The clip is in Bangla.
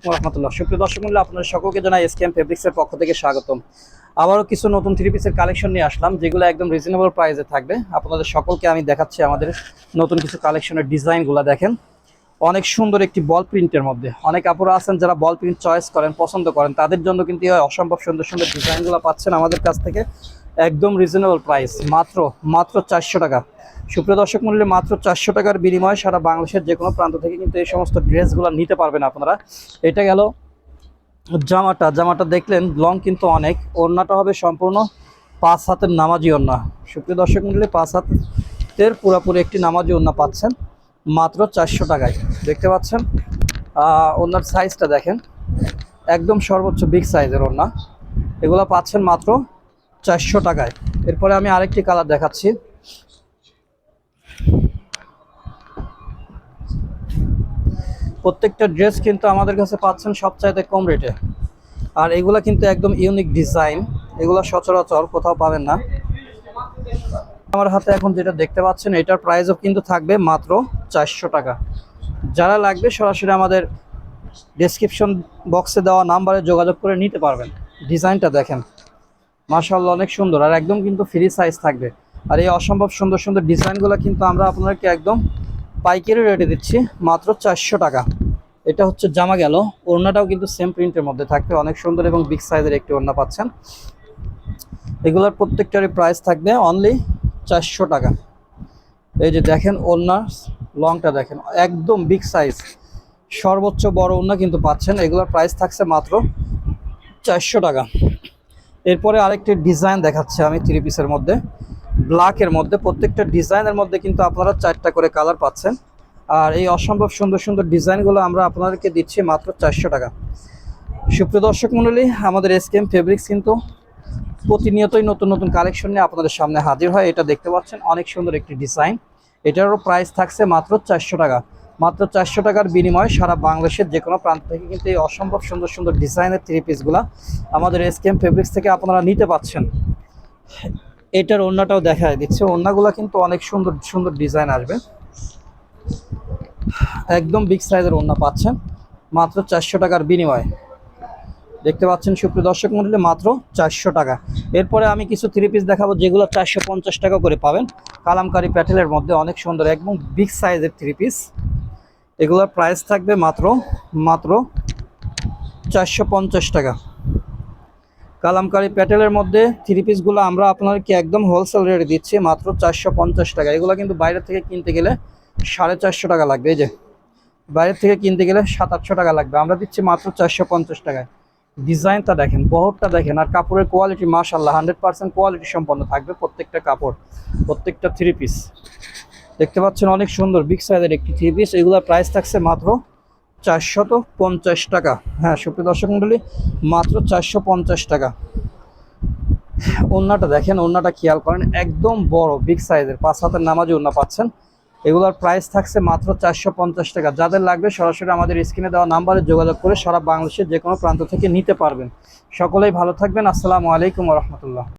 আলাইকুম রহমতুল্লাহ সুপ্রিয় দর্শক মূল্য আপনাদের সকলকে জানাই এসকেএম ফেব্রিক্সের পক্ষ থেকে স্বাগতম। আবারও কিছু নতুন থ্রি পিসের কালেকশন নিয়ে আসলাম, যেগুলো একদম রিজনেবল প্রাইসে থাকবে। আপনাদের সকলকে আমি দেখাচ্ছি আমাদের নতুন কিছু কালেকশনের ডিজাইনগুলো দেখেন। অনেক সুন্দর একটি বল প্রিন্টের মধ্যে। অনেক আপুরা আছেন যারা বল প্রিন্ট চয়েস করেন, পছন্দ করেন, তাদের জন্য কিন্তু অসম্ভব সুন্দর সুন্দর ডিজাইনগুলো পাচ্ছেন আমাদের কাছ থেকে। একদম রিজনেবল প্রাইস মাত্র মাত্র চারশো টাকা। সুপ্রিয় দর্শক মূল্যে মাত্র চারশো টাকার বিনিময়ে সারা বাংলাদেশের যে কোনো প্রান্ত থেকে কিন্তু এই সমস্ত ড্রেসগুলো নিতে পারবেন আপনারা। এটা গেল জামাটা জামাটা দেখলেন লং কিন্তু অনেক। ওড়নাটা হবে সম্পূর্ণ পাঁচ হাতের নামাজি ওড়না। সুপ্রিয় দর্শক মূল্যে পাঁচ হাতের পুরাপুরি একটি নামাজি ওড়না পাচ্ছেন, মাত্র চারশো টাকায়। দেখতে পাচ্ছেন? ওনার সাইজটা দেখেন। একদম সর্বোচ্চ বিগ সাইজের ওড়না। এগুলো পাচ্ছেন মাত্র চারশো টাকায়। এরপরে আমি আরেকটি কালার দেখাচ্ছি। প্রত্যেকটা ড্রেস কিন্তু আমাদের কাছে পাচ্ছেন সবচাইতে কম রেটে আর এগুলা কিন্তু একদম ইউনিক ডিজাইন এগুলো সচরাচর কোথাও পাবেন না। আমার হাতে এখন যেটা দেখতে পাচ্ছেন, এটার প্রাইসও কিন্তু থাকবে মাত্র চারশো টাকা। যারা লাগবে সরাসরি আমাদের ডেসক্রিপশন বক্সে দেওয়া নাম্বারে যোগাযোগ করে নিতে পারবেন। ডিজাইনটা দেখেন। মার্শাল্লাহ অনেক সুন্দর। আর একদম কিন্তু ফ্রি সাইজ থাকবে। আর এই অসম্ভব সুন্দর সুন্দর ডিজাইনগুলো কিন্তু আমরা আপনাদেরকে একদম পাইকারি রেটে দিচ্ছি, মাত্র চারশো টাকা। এটা হচ্ছে জামা গেল। ওড়নাটাও কিন্তু সেম প্রিন্টের মধ্যে থাকবে। অনেক সুন্দর এবং বিগ সাইজের একটি ওড়না পাচ্ছেন। এগুলোর প্রত্যেকটারই প্রাইস থাকবে অনলি চারশো টাকা। এই যে দেখেন ওড়নার লংটা দেখেন, একদম বিগ সাইজ সর্বোচ্চ বড় ওড়না কিন্তু পাচ্ছেন। এগুলোর প্রাইস থাকছে মাত্র চারশো টাকা। এরপরে আরেকটি ডিজাইন দেখাচ্ছে আমি থ্রি পিসের মধ্যে। ব্ল্যাকের মধ্যে, প্রত্যেকটা ডিজাইনের মধ্যে কিন্তু আপনারা চারটা করে কালার পাচ্ছেন। আর এই অসম্ভব সুন্দর সুন্দর ডিজাইনগুলো আমরা আপনাদেরকে দিচ্ছি মাত্র চারশো টাকা। সুপ্রিয় দর্শক মণ্ডলী, আমাদের এসকেএম ফেব্রিক্স কিন্তু প্রতিনিয়তই নতুন নতুন কালেকশন নিয়ে আপনাদের সামনে হাজির হয়। এটা দেখতে পাচ্ছেন, অনেক সুন্দর একটি ডিজাইন এটারও প্রাইস থাকছে মাত্র চারশো টাকা। মাত্র চারশো টাকার বিনিময়ে সারা বাংলাদেশের যে কোনো প্রান্ত থেকে কিন্তু এই অসম্ভব সুন্দর সুন্দর ডিজাইনের থ্রি পিসগুলা আমাদের এসকেএম ফেব্রিক্স থেকে আপনারা নিতে পাচ্ছেন। এটার ওড়নাটাও দেখা দিচ্ছে। ওড়নাগুলো কিন্তু অনেক সুন্দর সুন্দর ডিজাইন আসবে। একদম বিগ সাইজের ওড়না পাচ্ছেন। মাত্র চারশো টাকার বিনিময়ে। দেখতে পাচ্ছেন সুপ্রিয় দর্শক মন্ডলী, মাত্র চারশো টাকা। এরপরে আমি কিছু থ্রি পিস দেখাবো যেগুলো চারশো পঞ্চাশ টাকা করে পাবেন। কালামকারি প্যাটেলের মধ্যে অনেক সুন্দর একদম বিগ সাইজের থ্রি পিস এগুলোর প্রাইস থাকবে মাত্র মাত্র চারশো পঞ্চাশ টাকা। কালামকারি প্যাটেলের মধ্যে থ্রি পিসগুলো আমরা আপনাদেরকে একদম হোলসেল রেটে দিচ্ছি, মাত্র চারশো পঞ্চাশ টাকা। এগুলো কিন্তু বাইরে থেকে কিনতে গেলে সাড়ে চারশো টাকা লাগবে, এই যে। বাইরে থেকে কিনতে গেলে সাত আটশো টাকা লাগবে। আমরা দিচ্ছি মাত্র চারশো পঞ্চাশ টাকায়। ডিজাইনটা দেখেন, বহরটা দেখেন, আর কাপড়ের কোয়ালিটি মাশাল্লাহ হান্ড্রেড পার্সেন্ট কোয়ালিটি সম্পন্ন থাকবে প্রত্যেকটা কাপড়, প্রত্যেকটা থ্রি পিস দেখতে পাচ্ছেন অনেক সুন্দর বিগ সাইজের একটি থ্রি পিস এগুলোর প্রাইস থাকছে মাত্র চারশত পঞ্চাশ টাকা। হ্যাঁ সুপ্রিয় দর্শক মণ্ডলী মাত্র চারশো পঞ্চাশ টাকা। ওড়নাটা দেখেন, ওড়নাটা খেয়াল করেন, একদম বড় বিগ সাইজের পাঁচ হাতের নামাজি ওড়না পাচ্ছেন। এগুলোর প্রাইস থাকছে মাত্র চারশো পঞ্চাশ টাকা। যাদের লাগবে সরাসরি আমাদের স্ক্রিনে দেওয়া নাম্বারে যোগাযোগ করে সারা বাংলাদেশের যে কোনো প্রান্ত থেকে নিতে পারবেন। সকলেই ভালো থাকবেন। আসসালামু আলাইকুম রহমতুল্লাহ।